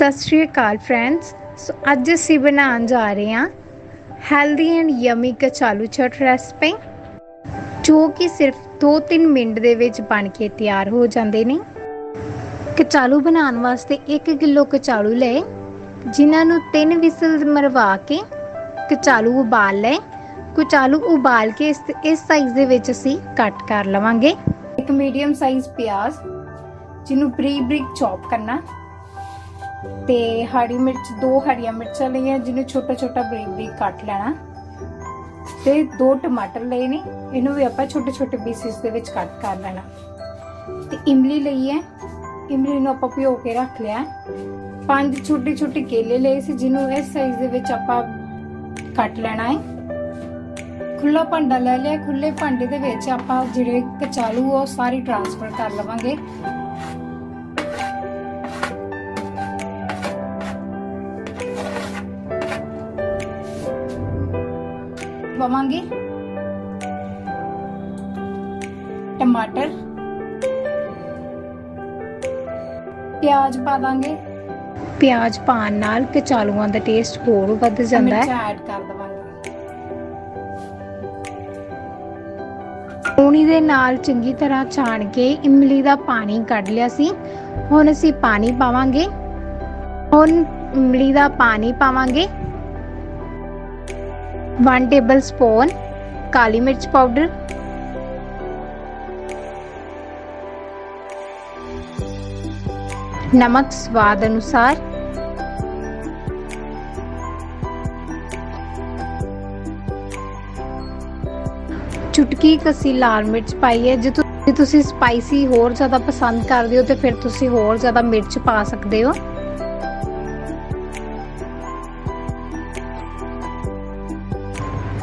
ਸਤਿ ਸ਼੍ਰੀ ਅਕਾਲ ਫਰੈਂਡਸ ਸੋ ਅੱਜ ਅਸੀਂ ਬਣਾਉਣ ਜਾ ਰਹੇ ਹਾਂ healthy and yummy kachalu chaat recipe ਜੋ ਕਿ ਸਿਰਫ 2-3 ਮਿੰਟ ਦੇ ਵਿੱਚ ਬਣ ਕੇ ਤਿਆਰ ਹੋ ਜਾਂਦੇ ਨੇ। ਕਚਾਲੂ ਬਣਾਉਣ ਵਾਸਤੇ 1 ਕਿਲੋ ਕਚਾਲੂ ਲਏ, ਜਿਨ੍ਹਾਂ ਨੂੰ 3 ਵਿਸਲ ਮਰਵਾ ਕੇ ਕਚਾਲੂ ਉਬਾਲ ਲਏ। ਕਚਾਲੂ ਉਬਾਲ ਕੇ ਇਸ ਇਸ ਸਾਈਜ਼ ਦੇ ਵਿੱਚ ਅਸੀਂ ਕੱਟ ਕਰ ਲਵਾਂਗੇ। ਇੱਕ ਮੀਡੀਅਮ ਸਾਈਜ਼ ਪਿਆਜ਼, ਜਿਹਨੂੰ ਬਰੀਕ ਬਰੀਕ ਚੌਪ ਕਰਨਾ। ਤੇ ਹਰੀ ਮਿਰਚ, ਦੋ ਹਰੀਆਂ ਮਿਰਚਾਂ ਲਈਆਂ, ਜਿਹਨੂੰ ਛੋਟਾ ਛੋਟਾ ਬਰੀਕ ਬਰੀਕ ਕੱਟ ਲੈਣਾ। ਤੇ ਦੋ ਟਮਾਟਰ ਲਏ ਨੇ, ਇਹਨੂੰ ਵੀ ਆਪਾਂ ਛੋਟੇ ਛੋਟੇ ਪੀਸਿਸ ਦੇ ਵਿੱਚ ਕੱਟ ਕਰ ਲੈਣਾ। ਤੇ ਇਮਲੀ ਲਈ ਹੈ, ਇਮਲੀ ਨੂੰ ਆਪਾਂ ਭਿਓ ਕੇ ਰੱਖ ਲਿਆ। ਪੰਜ ਛੋਟੇ ਛੋਟੇ ਕੇਲੇ ਲਏ ਸੀ, ਜਿਹਨੂੰ ਇਸ ਸਾਈਜ਼ ਦੇ ਵਿੱਚ ਆਪਾਂ ਕੱਟ ਲੈਣਾ ਹੈ। ਖੁੱਲਾ ਭਾਂਡਾ ਲੈ ਲਿਆ ਖੁੱਲੇ ਭਾਂਡੇ ਦੇ ਵਿੱਚ ਆਪਾਂ ਜਿਹੜੇ ਕਚਾਲੂ ਆ, ਉਹ ਸਾਰੀ ਟ੍ਰਾਂਸਫਰ ਕਰ ਲਵਾਂਗੇ। ਪਵਾਂਗੇ। ਟਮਾਟਰ। ਪਿਆਜ਼ ਪਾ ਦਾਂਗੇ। ਪਿਆਜ਼ ਪਾਣ ਨਾਲ ਕਚਾਲੂਆਂ ਦਾ ਟੇਸਟ ਹੋਰ ਵੱਧ ਜਾਂਦਾ ਹੈ। ਐਡ ਕਰ ਦਵਾਂਗੇ। ਪੂਣੀ ਦੇ ਨਾਲ ਚੰਗੀ ਤਰ੍ਹਾਂ ਛਾਣ ਕੇ ਇਮਲੀ ਦਾ ਪਾਣੀ ਕੱਢ ਲਿਆ ਸੀ। ਹੁਣ ਅਸੀਂ ਪਾਣੀ ਪਾਵਾਂਗੇ। ਹੁਣ ਇਮਲੀ ਦਾ ਪਾਣੀ ਪਾਵਾਂਗੇ। 1 ਟੇਬਲ ਕਾਲੀ ਮਿਰਚ ਪਾਊਡਰ ਨਮਕ ਸਵਾਦ ਅਨੁਸਾਰ, ਚੁਟਕੀ ਕਸੀ ਲਾਲ ਮਿਰਚ ਪਾਈ ਹੈ। ਜੇ ਤੁ- ਜੇ ਤੁਸੀਂ ਸਪਾਈਸੀ ਹੋਰ ਜ਼ਿਆਦਾ ਪਸੰਦ ਕਰਦੇ ਹੋ, ਤੇ ਫਿਰ ਤੁਸੀਂ ਹੋਰ ਜ਼ਿਆਦਾ ਮਿਰਚ ਪਾ ਸਕਦੇ ਹੋ।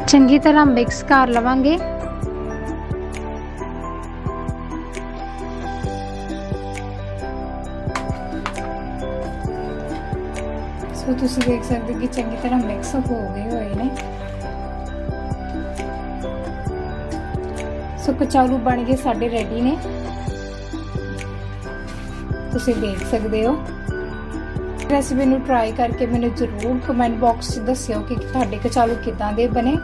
ਚੰਗੀ ਤਰ੍ਹਾਂ ਮਿਕਸ ਕਰ ਲਵਾਂਗੇ ਸੋ ਤੁਸੀਂ ਦੇਖ ਸਕਦੇ ਹੋ ਕਿ ਚੰਗੀ ਤਰ੍ਹਾਂ ਮਿਕਸ ਹੋ ਗਏ ਹੋਏ ਨੇ ਸੋ ਕਚਾਲੂ ਬਣ ਗਏ ਸਾਡੇ ਰੈਡੀ ਨੇ ਤੁਸੀਂ ਦੇਖ ਸਕਦੇ ਹੋ ਰੈਸਿਪੀ ਨੂੰ ਟਰਾਈ ਕਰਕੇ ਮੈਨੂੰ ਜ਼ਰੂਰ ਕਮੈਂਟ ਬਾਕਸ 'ਚ ਦੱਸਿਓ ਕਿ ਤੁਹਾਡੇ ਕਚਾਲੂ ਕਿਦਾਂ ਦੇ ਬਣੇ।